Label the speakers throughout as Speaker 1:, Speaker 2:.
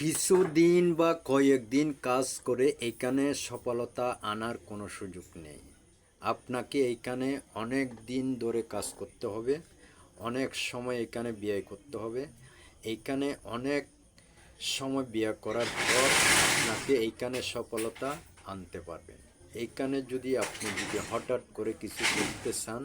Speaker 1: কিছুদিন বা কয়েকদিন কাজ করে এইখানে সফলতা আনার কোনো সুযোগ নেই। আপনাকে এইখানে অনেক দিন ধরে কাজ করতে হবে, অনেক সময় এখানে ব্যয় করতে হবে। এইখানে অনেক সময় ব্যয় করার পর আপনাকে এইখানে সফলতা আনতে পারবেন। এইখানে যদি আপনি যদি হঠাৎ করে কিছু করতে চান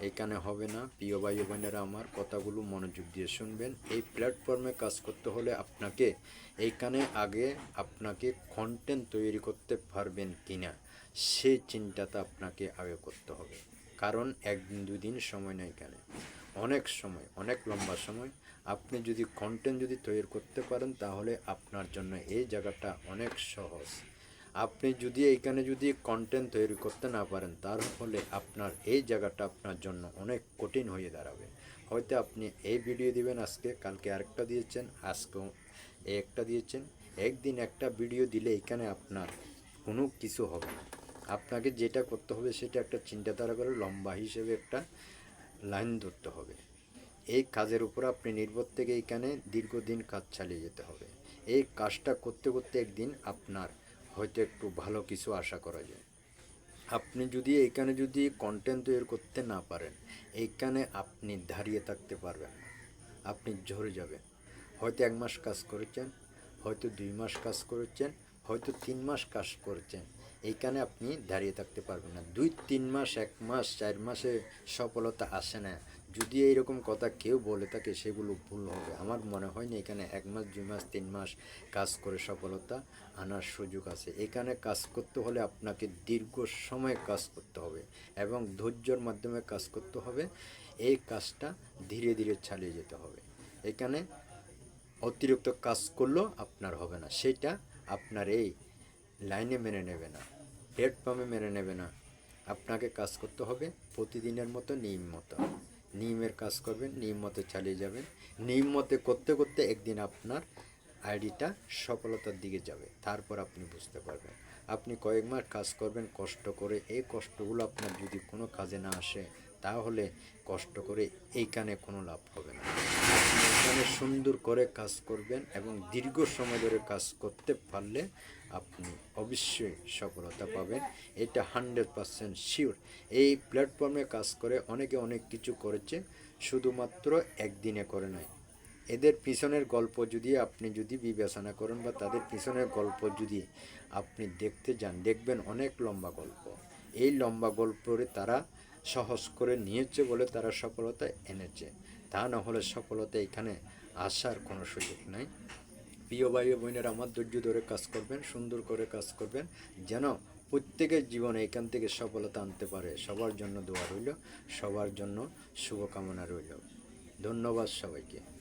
Speaker 1: এখানে হবে না। প্রিয় ভাই বোনেরা, আমার কথাগুলো মনোযোগ দিয়ে শুনবেন। এই প্ল্যাটফর্মে কাজ করতে হলে আপনাকে এইখানে আগে আপনাকে কন্টেন্ট তৈরি করতে পারবেন কিনা সেই চিন্তাটা আপনাকে আগে করতে হবে। কারণ একদিন, দুদিন সময় নেই এখানে। অনেক সময়, অনেক লম্বা সময়। আপনি যদি কন্টেন্ট যদি তৈরি করতে পারেন, তাহলে আপনার জন্য এই জায়গাটা অনেক সহজ। আপনি যদি এইখানে যদি কন্টেন্ট তৈরি করতে না পারেন, তার ফলে আপনার এই জায়গাটা আপনার জন্য অনেক কঠিন হয়ে দাঁড়াবে। হয়তো আপনি এই ভিডিও দিবেন আজকে, কালকে আরেকটা দিয়েছেন আজকেও একটা দিয়েছেন। একদিন একটা ভিডিও দিলে এখানে আপনার কোনো কিছু হবে না। আপনাকে যেটা করতে হবে সেটা একটা চিন্তাধারা করে লম্বা হিসেবে একটা লাইন ধরতে হবে। এই কাজের উপর আপনি নির্ভর থেকে এখানে দীর্ঘদিন কাজ চালিয়ে যেতে হবে। এই কাজটা করতে করতে একদিন আপনার হয়তো একটু ভালো কিছু আশা করা যায়। আপনি যদি এইখানে যদি কন্টেন্ট তৈরি করতে না পারেন এইখানে আপনি দাঁড়িয়ে থাকতে পারবেন না। আপনি ঝরে যাবেন। হয়তো এক মাস কাজ করেছেন, হয়তো দুই মাস কাজ করেছেন, হয়তো তিন মাস কাজ করেছেন। এইখানে আপনি দাঁড়িয়ে থাকতে পারবেন না। দুই, তিন মাস, এক মাস, চার মাসে সফলতা আসে না। যদি এইরকম কথা কেউ বলে থাকে, সেগুলো ভুল হবে। আমার মনে হয় না এখানে এক মাস, দুই মাস, তিন মাস কাজ করে সফলতা আনার সুযোগ আছে। এখানে কাজ করতে হলে আপনাকে দীর্ঘ সময় কাজ করতে হবে এবং ধৈর্যর মাধ্যমে কাজ করতে হবে। এই কাজটা ধীরে ধীরে চালিয়ে যেতে হবে। এখানে অতিরিক্ত কাজ করলেও আপনার হবে না। সেটা আপনার এই লাইনে মেনে নেবে না। প্ল্যাটফর্মে মেনে নেবে না। আপনাকে কাজ করতে হবে প্রতিদিনের মতো নিয়ম মতো। নিয়মের কাজ করবেন, নিয়ম মতো চালিয়ে যাবেন। নিয়ম মতে করতে করতে একদিন আপনার আইডিটা সফলতার দিকে যাবে। তারপর আপনি বুঝতে পারবেন। আপনি কয়েক মাস কাজ করবেন, কষ্ট করে। এই কষ্টগুলো আপনার যদি কোনো কাজে না আসে তাহলে কষ্ট করে এইখানে কোনো লাভ হবে না। এখানে সুন্দর করে কাজ করবেন এবং দীর্ঘ সময় ধরে কাজ করতে পারলে আপনি অবশ্যই সফলতা পাবেন। এটা হান্ড্রেড পারসেন্ট শিওর। এই প্ল্যাটফর্মে কাজ করে অনেকে অনেক কিছু করেছে, শুধুমাত্র একদিনে করে নয় এদের পিছনের গল্প যদি আপনি যদি বিবেচনা করেন বা তাদের পিছনের গল্প যদি আপনি দেখতে যান, দেখবেন অনেক লম্বা গল্প। এই লম্বা গল্পরে তারা সহজ করে নিয়েছে বলে তারা সফলতা এনেছে। তা না হলে সফলতা এখানে আসার কোনো সুযোগ নাই। প্রিয় ভাই বোনেরা, আমার ধৈর্য ধরে কাজ করবেন, সুন্দর করে কাজ করবেন, যেন প্রত্যেকের জীবনে এখান থেকে সফলতা আনতে পারে। সবার জন্য দোয়া রইল, সবার জন্য শুভকামনা রইল। ধন্যবাদ সবাইকে।